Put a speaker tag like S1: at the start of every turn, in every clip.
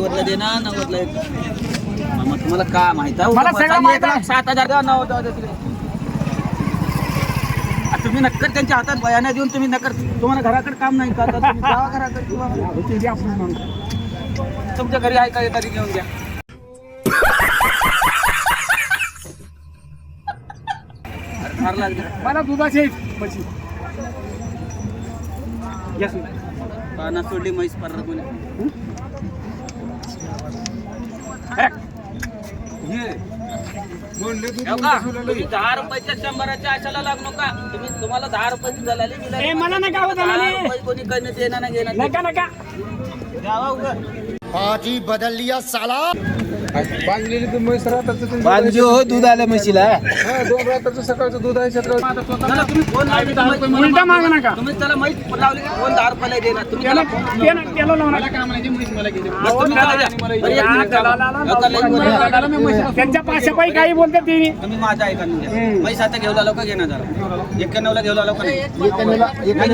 S1: नव्वदला दे ना नव्वदला एक. मग तुम्हाला का माहीत आहे
S2: मला सगळं माहीत आहे.
S1: सात हजार द्या नव्वद द्या तिकडे. आ, तुम्ही नक्कर त्यांच्या हातात बयाना देऊन तुम्ही नक्कर तुम्हाला घराकडे काम नाही का आता तुम्ही जावा घराकडे किंवा तुमच्या घरी आहे का एखादी घेऊन घ्या अरे, फार लागली.
S2: मला दुधाची.
S1: पाना सोडली म्हैस परत म्हणे
S2: हे,
S1: हो का? तुम्ही दहा रुपयाच्या शंभराच्या आशाला लागू नका. तुम्ही तुम्हाला दहा रुपयाची दलाली दिली
S2: ए, मला नका हो
S1: कोणी काही देणार नाही घेणार
S2: नका नका.
S1: द्यावा उगा.
S3: बांधलेली तर म्हैस राहतात
S1: बांधली हो दूध आलं म्हशीला.
S3: दोन राहताचं सकाळचं दूध आहे सकाळचं
S1: म्हैस-
S2: उलटा माग नका.
S1: तुम्ही त्याला माहीत लावली की? फोन दहा रुपयाला देणार तुम्ही
S2: त्याला
S1: त्याला.
S2: त्यांच्या पाशापायी काही बोलतात ते
S1: तुम्ही माझा ऐका. म्हैस आता घेऊ आलो का घेणार जरा? एक्क्याण्णवला घेऊ आलो का नाही?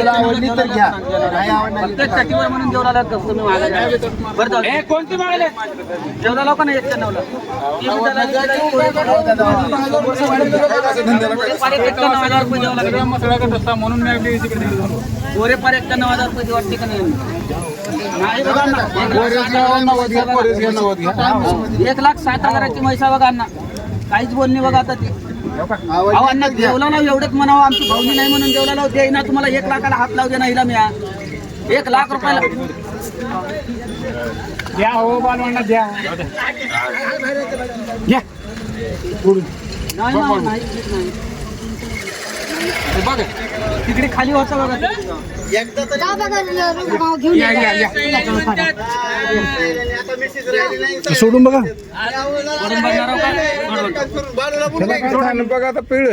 S3: आवडली तर घ्या
S1: प्रत्येक म्हणून जेवढा आला का तुम्ही घ्या. बरं जाऊ दे.
S2: कोणती मागले
S1: जेवढा आलो का नाही एक्क्याण्णवला ती त्याला पार एक्क्याण्णव हजार रुपये द्यावं लागेल.
S3: म्हणून मी.
S1: कोरे पार एक्क्याण्णव हजार रुपये वाटते का नाही नाही बघा ना. एक लाख
S3: नव्वद घ्या, घ्या, नव्वद घ्या.
S1: एक लाख साठ हजाराची म्हैसा बघा अण्णा काहीच बोलणी बघा आता ती अहो अण्णा जेवला लाव एवढंच म्हणावं आमची भावनी नाही म्हणून जेवला लाव. देईना तुम्हाला एक लाखाला हात लावू दे ना हिला मी हा. एक लाख रुपयाला.
S2: द्या हो बालवांना द्या. घ्या.
S1: नाही ना, नाही, नाही. हे बघा. तिकडे खाली होता बघा.
S3: सोडून बघा.
S1: आहो का?
S3: बघा आता पिळ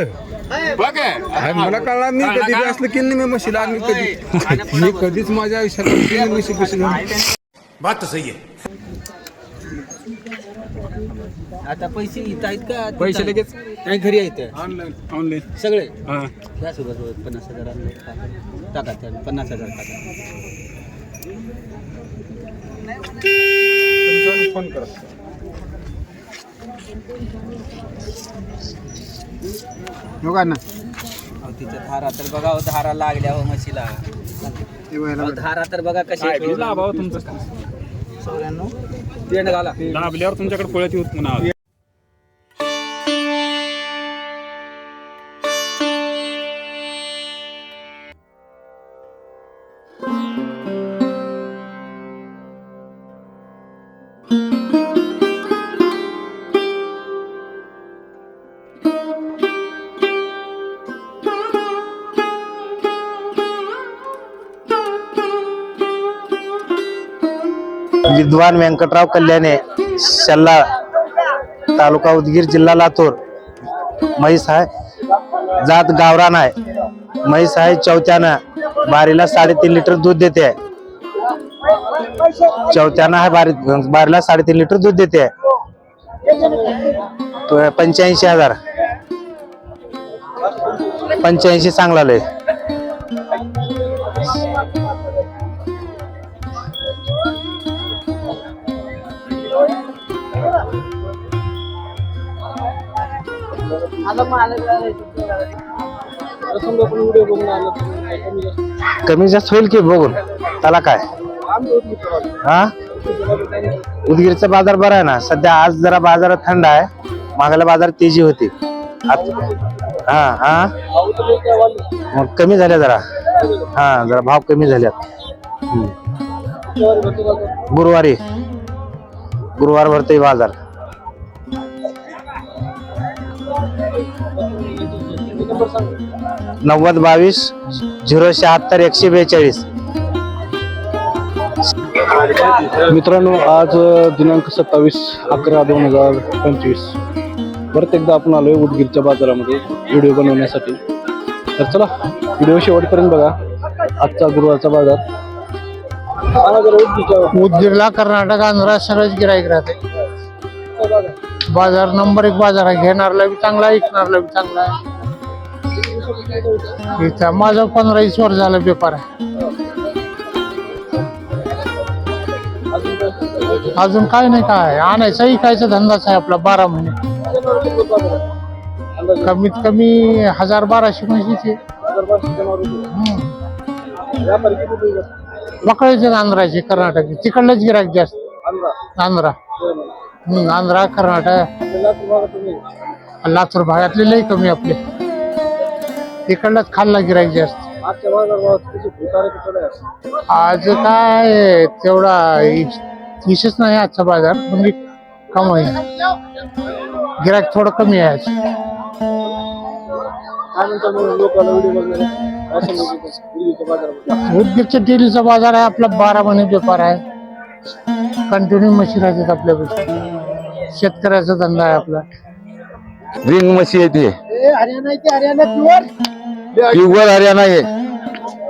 S3: मला कळणार नाही कधी असलं केलं नाही मी म्हशीला आणि कधी. मी कधीच माझ्या आयुष्यात म्हशी
S4: बात तो सही है
S1: आता पैसे इथं आहेत का?
S3: पैसे लगेच?
S1: नाही घरी आहेत.
S3: ऑनलाईन ऑनलाईन
S1: सगळे?
S3: हा.
S1: घ्या सोबत सोबत पन्नास हजार आणले. टाका. टाका त्या पन्नास हजार टाका.
S3: फोन करा. बघा ना
S1: अहो, तिथे धारा तर बघा हो, धारा लागल्या हो म्हशीला अहो, धारा तर बघा कशी आहे.
S2: लाभाव तुमचं?
S1: पेंड घाला
S2: तुमच्याकडे पळत येऊत पुन्हा
S5: विद्वान व्यंकटराव कल्याणे शल्ला तालुका उदगीर जिल्हा लातूर. म्हैस आहे. जात गावरान आहे. म्हैस आहे चौथ्यानं. बारीला साडेतीन लिटर दूध देते चौथ्यानं आहे बारी बारीला साडेतीन लिटर दूध देते पंच्याऐंशी हजार. पंच्याऐंशी चांगला लय. कमी जास्त होईल की बघून? त्याला काय? हा? उदगीरचा बाजार बरा आहे ना? सध्या आज जरा बाजारात थंड आहे. मागल्या बाजार तेजी होती. हा हा? मग कमी झाल्या जरा. हा जरा भाव कमी झाल्यात. गुरुवारी. गुरुवार भरतोय बाजार. नव्वद बावीस झिरो शहात्तर एकशे बेचाळीस.
S3: मित्रांनो आज दिनांक सत्तावीस अकरा दोन हजार पंचवीस. परत एकदा आपण आलोय उदगीरच्या बाजारामध्ये व्हिडिओ बनवण्यासाठी. तर चला व्हिडिओ शेवटपर्यंत बघा. आजचा गुरुवारचा बाजार.
S6: उदगीरला कर्नाटक आंध्रा सगळेच गिराईक राहते. बाजार नंबर एक बाजार आहे. घेणारला बी चांगला आहे विकणारला बी चांगला आहे. इथं माझं पंधरा वीस वर्ष झालं पेपर आहे. अजून काय नाही काय आणायचा इकायचा धंदाच आहे आपला बारा महिने. कमीत कमी हजार बाराशे म्हशीचे पकडायचे आंध्राचे कर्नाटक. तिकडलंच गिराक जास्त. आंध्रा आंध्रा कर्नाटक. लातूर भागातले लई कमी आपले. तिकडलाच खाल्ला गिराक जास्त. आज काय तेवढा विशेष नाही आजचा बाजार म्हणजे कम आहे. गिराक थोडं कमी आहे आज. उद्योगच्या डेलीचा बाजार आहे आपला बारा महिने व्यापार आहे. कंटिन्यू मशीन राहतात आपल्याकडे शेतकऱ्याचा धंदा आहे आपला.
S7: रिंग म्हशी येते प्युअर हरियाणा आहे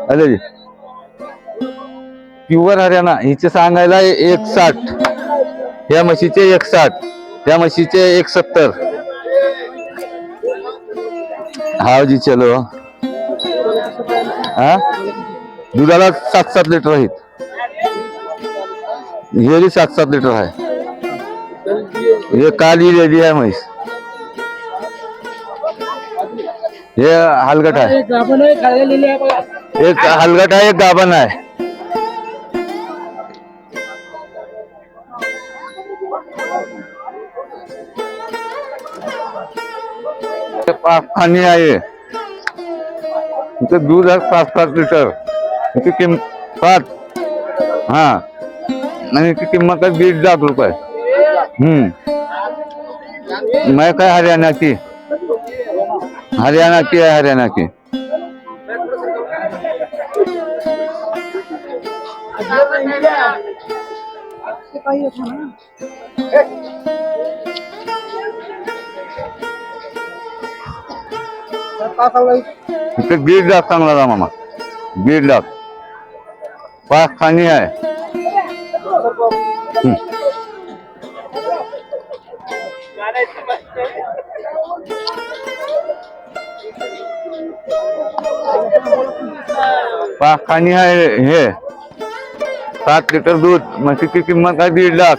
S7: अरे प्युअर हरियाणा हिचे सांगायला एक साठ या म्हशीचे एक साठ या म्हशीचे एक सत्तर हा जी चलो. हा? दुधाला सात सात लिटर आहेत. हे सात सात लिटर आहे. हे काली रेडी आहे म्हैस. हे हलगट आहे. एक हलगट आहे एक गाभण आहे. हे पाच खाणी आहे. इथे दूध आहे पाच पाच लिटर. इथे किंम पाच. हा. आणि इथे किंमत आहे दीड लाख रुपये. हम्म. मैं काय हरियाणा की हरियाणा की है हरियाणा की इथे दीड लाख चांगला जा मामा दीड लाख पाच खाणी आहे पाच खाणी आहे हे. सात लिटर दूध. म्हशीची किंमत आहे दीड लाख.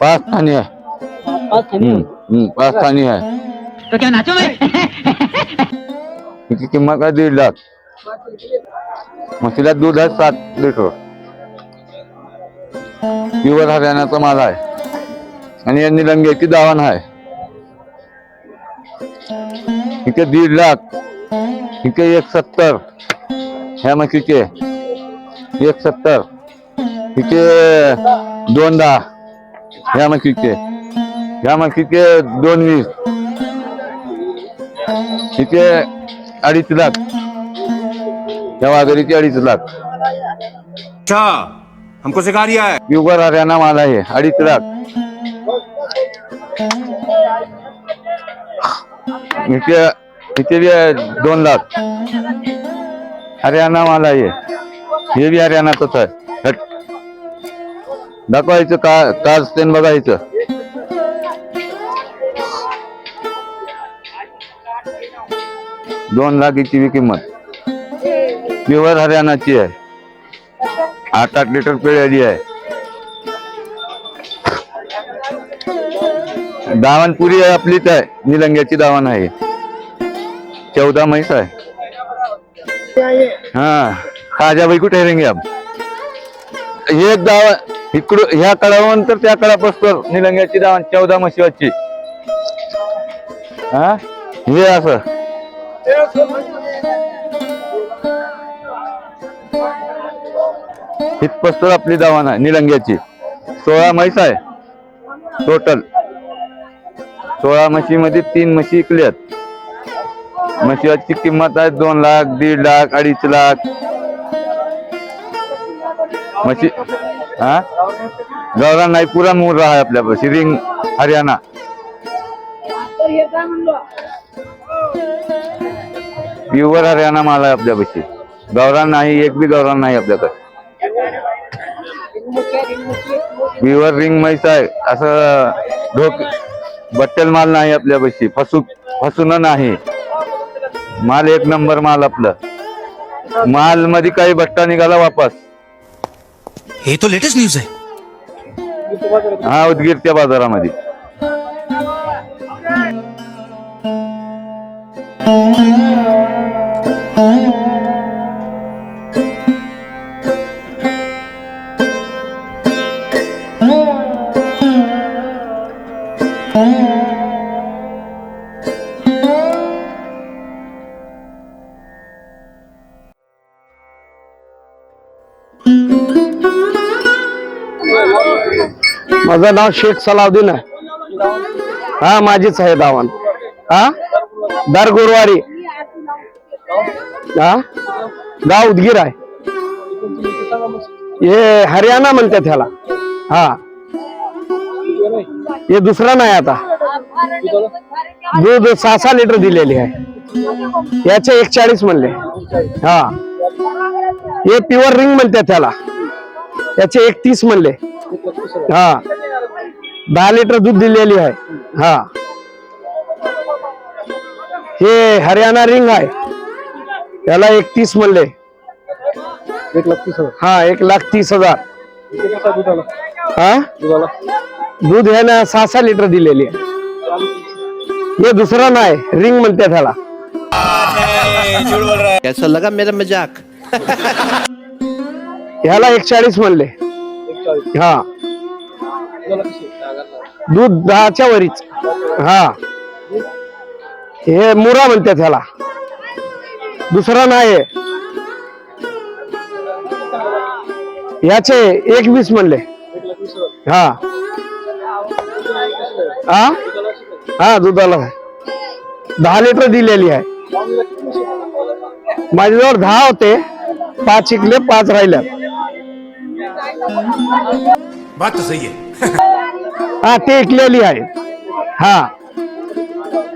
S7: पाच खाणी आहे. हम्म, हम्म, पाच खाणी आहे. तिची किंमत आहे दीड लाख. म्हशीला दूध आहे सात लिटर. प्युअर हरियाणाचा माल आहे. आणि या निलंग्याची दावण आहे. इथे दीड लाख. इथे एक सत्तर. ह्या म्हशीचे. एक सत्तर. इथे दोन दहा. ह्या म्हशीचे. ह्या म्हशीचे दोन वीस? इथे अडीच लाख? ह्या वाघरीचे अडीच लाख.
S4: अच्छा हमको सिखा रिया है.
S7: प्युअर हरियाणा माल आहे अडीच लाख. इथे इथे बी आहे? दोन लाख. हरियाणा माल आहे. हे बी हरियाणाच आहे. दाखवायचं का कार स्टेन बघायचं. दोन लाख हिची किंमत. प्युअर हरियाणाची आहे. आठ आठ लिटर पिळलेली आहे. दावणपुरी आहे आपलीच आहे निलंग्याची दावण आहे. चौदा म्हैस आहे. हा. खाजाबाई कुठे रेंगे आप एक दावा इकडं ह्या कडावून तर त्या कडापासून निलंग्याची दावण चौदा म्हशीवाची हा? हे असं. इथपासून आपली दावण आहे निलंग्याची. सोळा म्हैस आहे टोटल सोळा म्हशीमध्ये तीन म्हशी इकल्यात म्हशीची किंमत आहे दोन लाख दीड लाख अडीच लाख. म्हशी हा? गौरा नाही पुरा मूर आहे आपल्यापाशी. रिंग हरियाणा. प्युअर हरियाणा माल आहे आपल्यापाशी गावरान नाही एक बी गावरान नाही आपल्याकडे. प्युअर रिंग म्हैस आहे असं ढोक बट्टेल माल नाही आपल्यापाशी फसू फसून नाही. माल एक नंबर माल आपलं. माल मध्ये काही बट्टा निघाला वापस.
S4: हे तो लेटेस्ट न्यूज आहे.
S7: हा उदगीरच्या बाजारामध्ये.
S8: माझं नाव शेख सलाउद्दीन आहे. हा माझीच आहे दावण. हा? दर गुरुवारी। हा? गाव उदगीर हे हरियाणा म्हणतात ह्याला. हा. हे दुसरा नाही आता. दूध सहा सहा लिटर दिलेली आहे. याचे एक चाळीस म्हणले. हा. हे प्युअर रिंग म्हणतात त्याला याचे एक तीस म्हणले. हा. दहा लिटर दूध दिलेली आहे. हा. हे हरियाणा रिंग आहे. याला एकतीस म्हणले.
S9: एक लाख तीस हजार.
S8: हा एक लाख तीस हजार.
S9: कसा दुधाला
S8: हा?
S9: दुधाला
S8: दूध ह्यानं सहा सहा लिटर दिलेली आहे. हे दुसरं नाही रिंग म्हणते त्याला
S4: कैसा लगा मेरा मजाक.
S8: ह्याला एक चाळीस म्हणले. हा. दूध दहाच्या वरीच. हा. हे मुरा म्हणते त्याला दुसरा नाही याचे एक वीस म्हणले. हा. हा हा दुधाला दहा लिटर दिलेली आहे. माझ्याजवळ दहा होते. पाच शिकले पाच राहिल्या
S4: बात सही है
S8: हा ते ऐकलेली आहे. हा.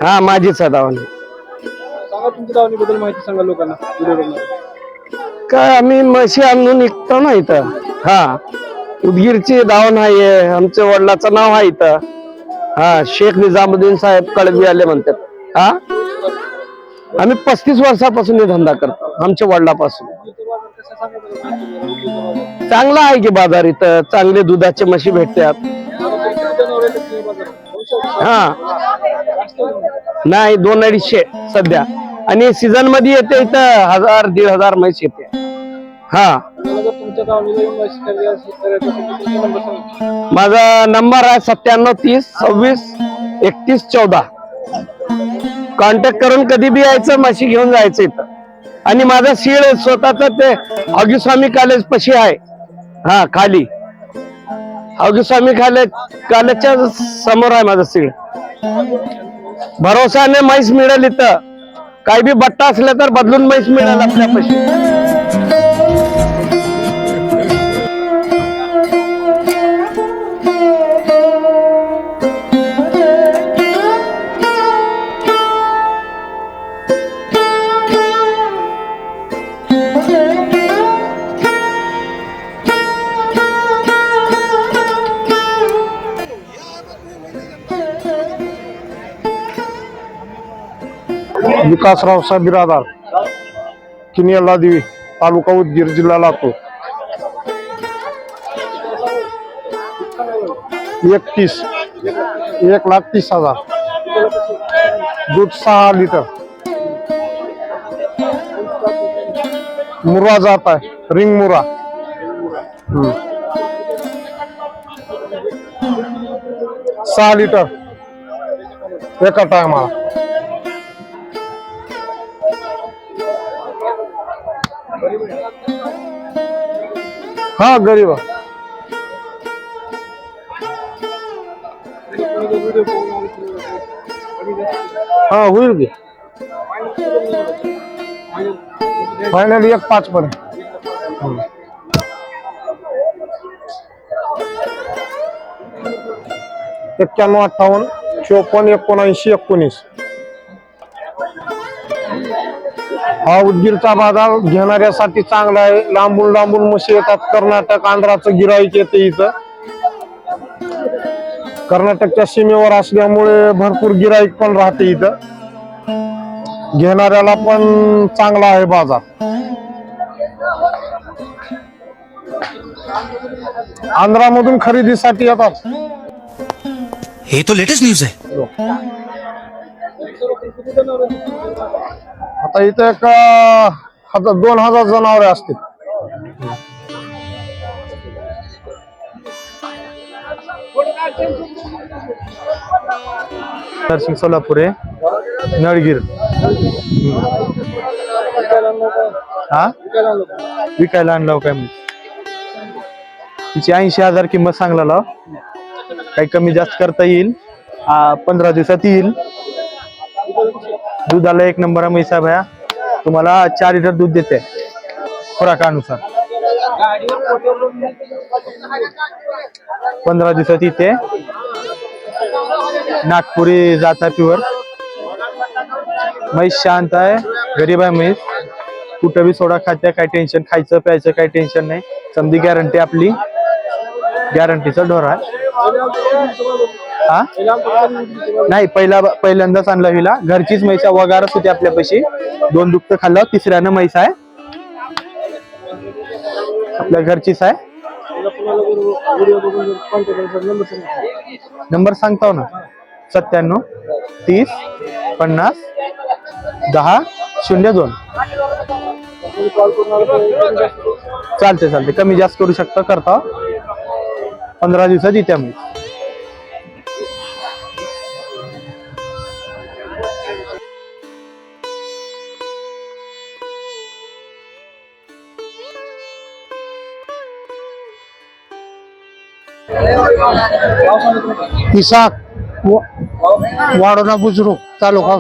S8: हा माझीच आहे दावणी
S9: सांगा तुमच्या दावणीबद्दल माहिती सांगा लोकांना व्हिडिओ
S8: काय आम्ही म्हशी आणून निघतो ना इथं. हा. उदगीरची दावण आहे आमच्या वडिलाचं नाव आहे इथं. हा शेख निजामुद्दीन साहेब कळबी आले म्हणतात. हा? आम्ही पस्तीस वर्षापासून हे धंदा करतो आमच्या वडिलापासून. चांगला आहे की बाजार इथं चांगले दुधाचे म्हशी भेटतात. हा. नाही दोन अडीचशे सध्या. आणि सीझनमध्ये येते इथं हजार दीड हजार म्हैस येते. हा. माझा नंबर आहे सत्त्याण्णव तीस सव्वीस एकतीस चौदा. कॉन्टॅक्ट करून कधी बी यायचं म्हशी घेऊन जायचं इथं. आणि माझा सीळ स्वतःच ते अगुस्वामी कॉलेज पशी आहे. हा खाली. अगुस्वामी कॉलेज कॉलेजच्या समोर आहे माझा सीळ भरोसाने म्हैस मिळेल इथं. काही बी बट्टा असला तर बदलून म्हैस मिळेल आपल्यापाशी.
S9: विकासराव साहेब बिरादार किनियाला देवी तालुका उदगीर जिल्हा लातूर. एकतीस एक लाख तीस हजार. दूध सहा लिटर. मुरा जात आहे रिंग मुरा सहा लिटर. एका टायमाला. हा गरीब हा होईल की. फायनल एक पाच पर्यंत. एक्क्याण्णव अठ्ठावन्न चोपन्न एकोणऐंशी एकोणीस.
S6: हा उदगीरचा बाजार घेणाऱ्यासाठी चांगला आहे. लांबून लांबून म्हशी येतात. कर्नाटक आंध्राचं गिराईक येते इथं. कर्नाटकच्या सीमेवर असल्यामुळे भरपूर गिराईक पण राहते इथं. घेणाऱ्याला पण चांगला आहे बाजार. आंध्रामधून खरेदीसाठी येतात.
S10: ये तो लेटेस्ट न्यूज है.
S6: आता इथं एक हजार दोन हजार जनावरे असतील.
S11: नरसिंग सोलापूर आहे नळगीर. हा? विकायला आणला काय मग तिची ऐंशी हजार किंमत सांगला लाव काही कमी जास्त करता येईल. पंधरा दिवसात येईल. दुधाला एक नंबर आहे मैसा भया तुम्हाला चार लिटर दूध देते. खुराकानुसार. पंधरा दिवसात इथे. नागपुरी जाता प्युअर म्हैस शांत आहे. गरीब आहे म्हैस. कुठं बी सोडा खात्या काय टेन्शन खायचं प्यायचं काही टेन्शन नाही. समधी गॅरंटी आपली. गॅरंटीचा ढोर आहे. हा? नाही पहिला पहिल्यांदाच आणला हिला. घरचीच म्हैसा वगारच होती आपल्यापाशी. दोन दुप्त खाल्लं तिसऱ्यानं म्हैस आहे. आपल्या घरचीच आहे. नंबर सांगतो ना. सत्त्याण्णव तीस पन्नास दहा शून्य दोन. चालते चालते कमी जास्त करू शकता करता पंधरा दिवसात येत्या मी
S6: इसाक व- वाडोना बुजुर्ग तालुका.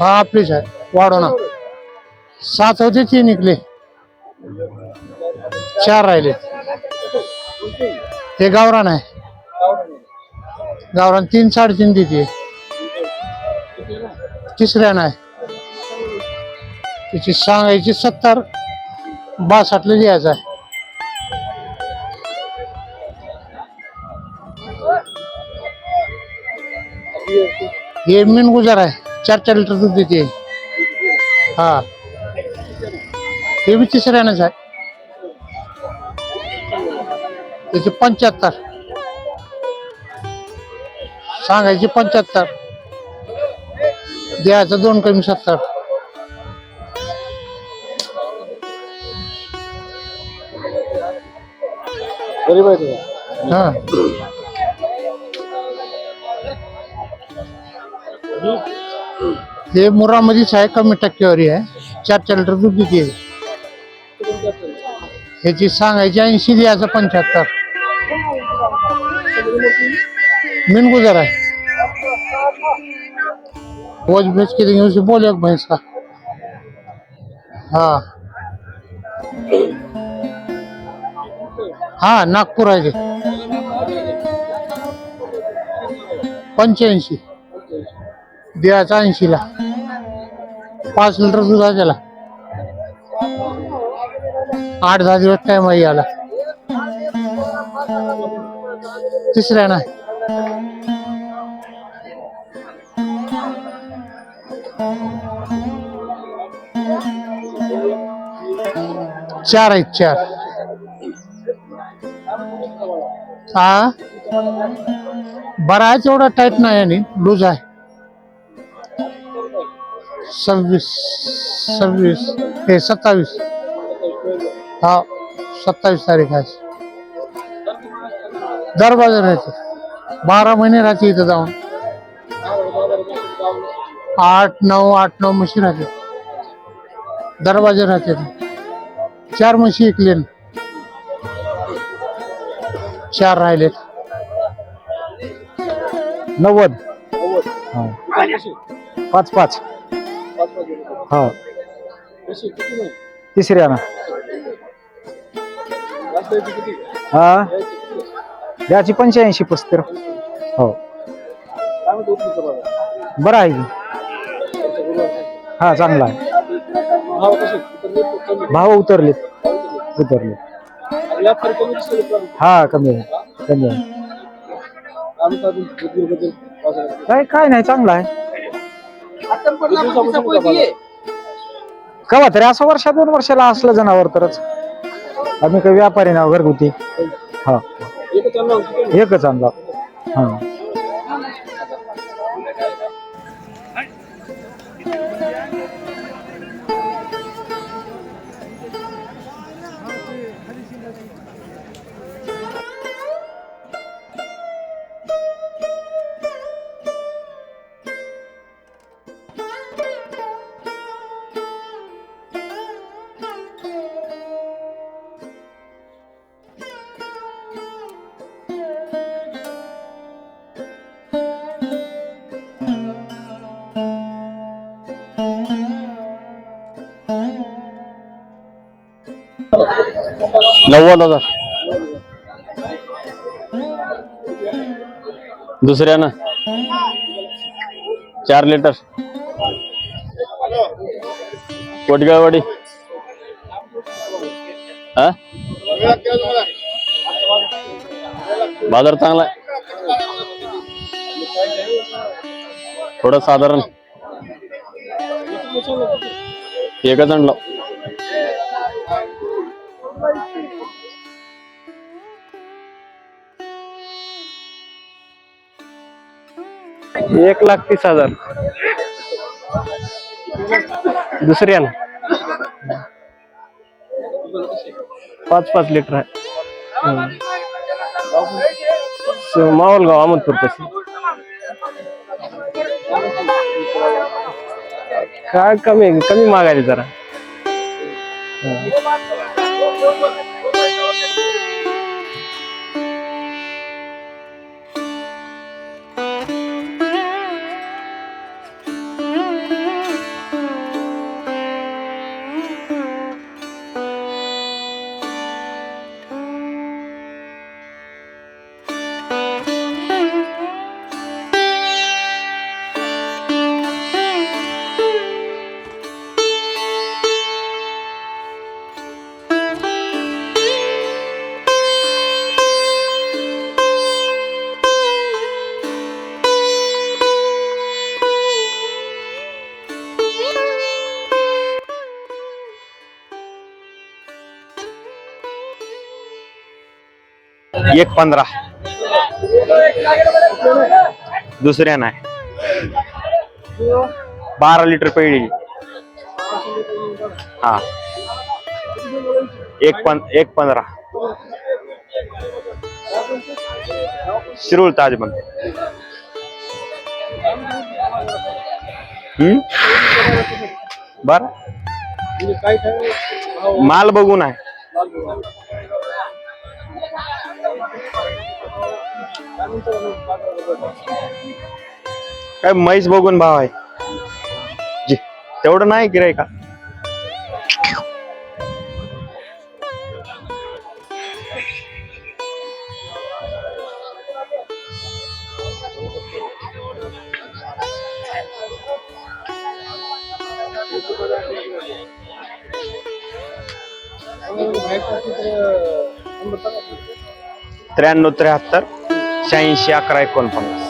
S6: हा आपलीच आहे. वाडोना. सात होते ते निघले चार राहिले. हे गावरान आहे. गावरान तीन साडेतीन देते. तिसऱ्या नाही त्याची सांगायची सत्तर बासष्टला लिहायचं आहे. हे मेन गुजार आहे. चार चार लिटर दूध देते. हा. हे बी तिसऱ्यानंच आहे. त्याचे पंच्याहत्तर. सांगायचे पंच्याहत्तर. द्यायचं दोन कमी सत्तर. हा. हे मुरामध्येच आहे कमी टक्केवारी आहे. चार चार लिटर दूध देते. ह्याची सांगायची ऐंशी द्यायचं पंच्याहत्तर. मेन गुजर आहे. वोज भेज किती घेऊन उसे बोले एक भैंस का? हा. हा नागपूर आहे ते. पंच्याऐंशी. द्यायचा ऐंशीला. पाच लिटर दूध आहे त्याला. आठ दहा दिवस टाइम आहे याला. तिसऱ्या ना. चार आहेत चार. हा? बरा आहे तेवढा टाईट नाही आणि लूज आहे. सव्वीस सव्वीस हे सत्तावीस. हा सत्तावीस तारीख आहे. दर बाजार राहते बारा महिने राहते इथं जाऊन. आठ नऊ आठ नऊ म्हशी राहते. दरवाजे राहते. चार म्हशी ऐकले चार राहिले
S12: नव्वद. पाच पाच. हो. हा. तिसऱ्या ना हा? याची पंच्याऐंशी पस्तर हो. बरं आहे की? हा चांगला आहे.
S10: भाव उतरलेत. उतरले हा कमी आहे. कमी आहे. काय काय नाही चांगला आहे. कवा तरी? असं वर्षा दोन वर्षाला असलं जनावर तरच. आम्ही काही व्यापारी ना घरगुती. हा. एकच आणला. हा.
S8: नव्वद हजार. दुसऱ्यानं चार लिटर कोटगाववाडी हा? बाजार चांगला आहे. थोडं साधारण. एकच आणलं. एक लाख तीस हजार. दुसऱ्यानं पाच पाच लिटर आहे. हम्म. अहमदपूर पाशी. काय कमी कमी मागायला जरा.
S10: एक पंधरा. दुसऱ्या नाही. बारा लिटर पेढी. हा. एक पं एक पंधरा. शिरूळ ताजमहल. हम्म? बर. माल बघून आहे काय म्हैस बघून भाव आहे. जी, तेवढं नाही गिराय का? त्र्याण्णव त्र्याहत्तर. शहाऐंशी अकरा एकोणपन्नास.